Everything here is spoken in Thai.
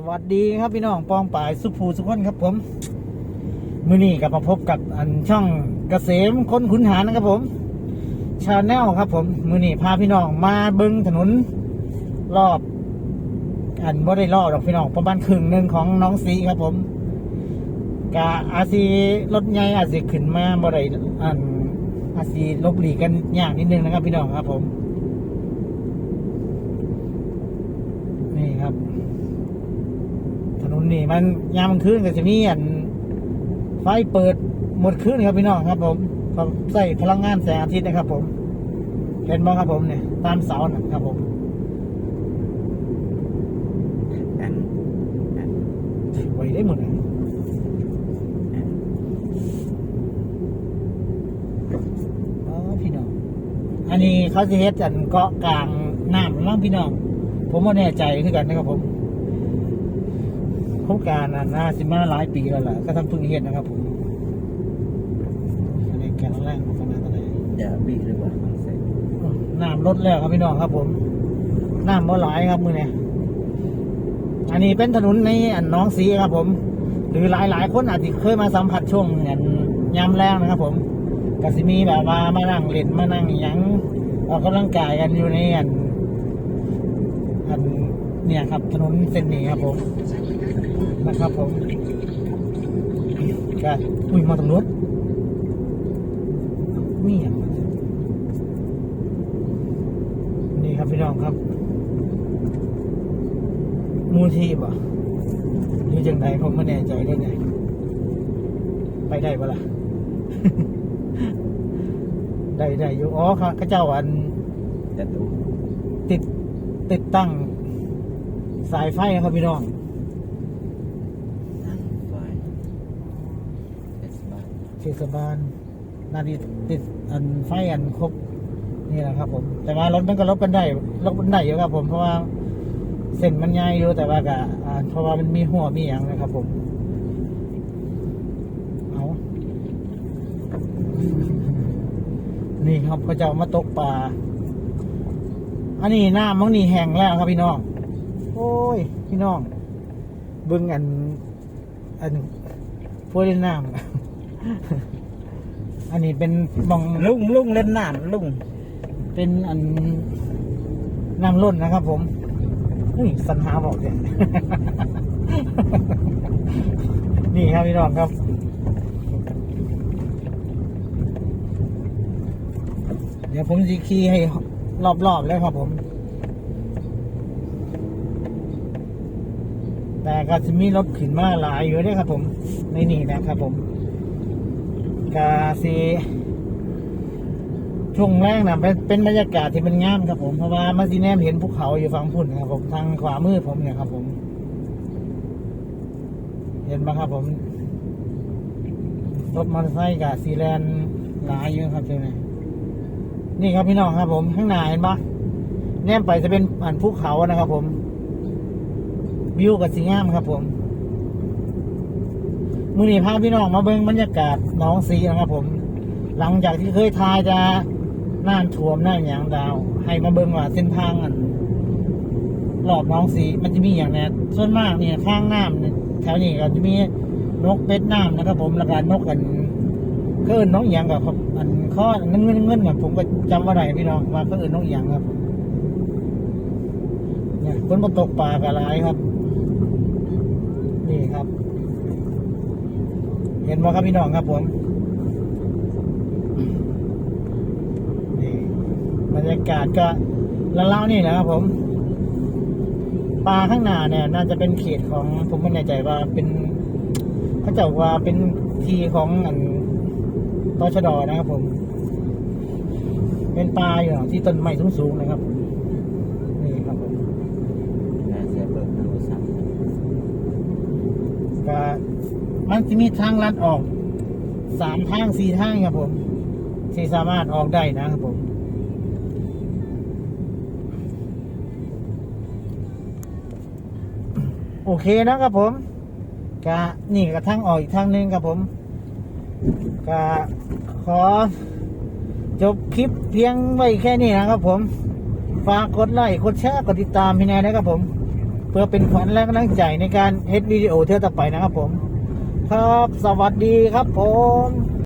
สวัสดีครับพี่น้องปองป่ายสุภูสุขนครับผม มือนี้กลับมาพบกับอันช่องเกษมคนขุนหารนะครับผมชาแนลครับผม มือนี้พาพี่น้องมาเบิ้งถนนรอบ อันบ่ได้รอบหรอกพี่น้องประมาณครึ่งหนึ่งของน้องสีครับผมกะอาซีรถใหญ่อาจสิขึ้นมาบ่ได้อันอาซีลบหลีกกันยากนิดนึงนะครับ พี่น้องครับผม นี่ครับ ถนนนี่มันยามมันคืนก็จะมีอันไฟเปิดหมดคืนครับพี่น้องครับ ผมก็ใส่พลังงานแสงอาทิตย์นะครับ ผม เห็นบ้างครับผมเนี่ยตามเสานะครับผมอันอันไว้ได้หมดเลยอ๋อพี่น้อง อันนี้เขาจะเฮ็ดอันเกาะกลางน้ำล่างพี่น้อง ผมว่าแน่ใจคือกันนะครับผม โครงการน่ะน่าสิมาหลายปีแล้วล่ะก็ทำเพิ่งเฮ็ดนะครับผมอันนี้แกนล่างขนาดอะไรเดี๋ยวบีหรือเปล่าเสร็จน้ำลดแล้วครับพี่น้องครับผมน้ำบ่หลายครับมือเนี่ยอันนี้เป็นถนนในอันหน้องสีครับผม หรือหลายหลายๆคนอาจจะเคยมาสัมผัสช่วงอันยามแรงนะครับ ผมก็สิมีแบบว่ามานั่งเล่นมานั่งหยังออกกำลังกายกันอยู่ในอันอันเนี่ยครับถนนเส้นนี้ครับผม นะครับผมก็อุ้ยมาตำรวจมีอย่างนี่ครับพี่น้องครับ มูลทีบ่หรือจังไดผมไม่แน่ใจด้วยไงไปได้ปะล่ะ ได้ได้อยู่ อ๋อครับข้าเจ้าอันแต่ตู้ติดติดตั้งสายไฟครับพี่น้อง นั่งไฟเอสบา เทศบาลนาดีติดอันไฟอันครบนี่แหละครับผม แต่ว่ารถมันก็ลบกันได้ลบกันได้อยู่ครับผมเพราะว่าเส้นมันใหญ่อยู่แต่ว่าก็เพราะว่ามันมีหัวมีอย่างนะครับผมเอานี่ครับพระเจ้ามาตกปลาอันนี้น้ำมันนี่แห้งแล้วครับพี่น้อง โอ้ย พี่น้อง เบิ่งอัน อันพวกเล่นน้ำ อันนี้เป็นหมองลุงลุงเล่นน้ำลุงเป็นอันน้ำล้นนะครับ ผมอุ้ยสัญหาบอกเนี่ยนี่ครับพี่น้องครับเดี๋ยวผมจะขี่ให้รอบๆแล้วครับผม แต่ก็จะมีรถขึ้นมาหลายอยู่ด้วยครับผม ในนี่นะครับผม กาซีช่วงแรกนะเป็นเป็นบรรยากาศที่มันงามครับผมเพราะว่ามาซีแนมเห็นภูเขาอยู่ฝั่งพุ่นครับผมทางขวามือผมเนี่ยครับ ผม เห็นไหมครับ ผมรถมอเตอร์ไซค์กับซีแลนหลายอยู่ครับเจ้าเนี่ยนี่ครับพี่น้องครับ ผมข้างหน้าเห็นปะแนมไปจะเป็นอันภูเขานะครับ ผมวิวกับสีงามครับ ผม มือนี้พาพี่น้องมาเบิ่งบรรยากาศน้องสีนะครับผม หลังจากที่เคยทายจะน่านท่วมน่านอย่างดาว ให้มาเบิ่งว่าเส้นทางอันรอบน้องสีมันจะมีอย่างแนี้ส่วนมากเนี่ยทางน้ำเนี่ยแถวนี้ก็จะมีนกเป็ดน้ำนะครับ ผมแล้วก็นกกันก็เอินนกองหย่างกับอันข้อเงินเงินเงินแบบผมก็จำว่าได้พี่น้องว่าก็เอินนกองหย่างครับเนี่ยคนมาตกปลากับอะไรครับ นี่ครับ เห็นไหมครับพี่น้องครับผมนี่บรรยากาศก็ละเล่านี่นะครับผมปลาข้างหน้าเนี่ย น่าจะเป็นเขตของผมไม่แน่ใจว่าเป็นเขาจะว่าเป็นทีของอันตชดนะครับผม เป็นปลาอยู่ที่ต้นไม้สูงๆนะครับผมันจะมีทางลัดออกสามทางสี่ทางครับผมที่สามารถออกได้นะครับผมโอเคนะครับผมกะนี่กระทั่งออกอีกทางหนึ่งครับผมกะขอจบคลิปเพียงไว้แค่นี้นะครับผม ฝากกดไลค์กดแชร์กดติดตามพี่แนนนะครับผม เพื่อเป็นขวัญและกำลังใจในการเฮ็ดวิดีโอเที่ยต่อไปนะครับผม ครับ สวัสดีครับผม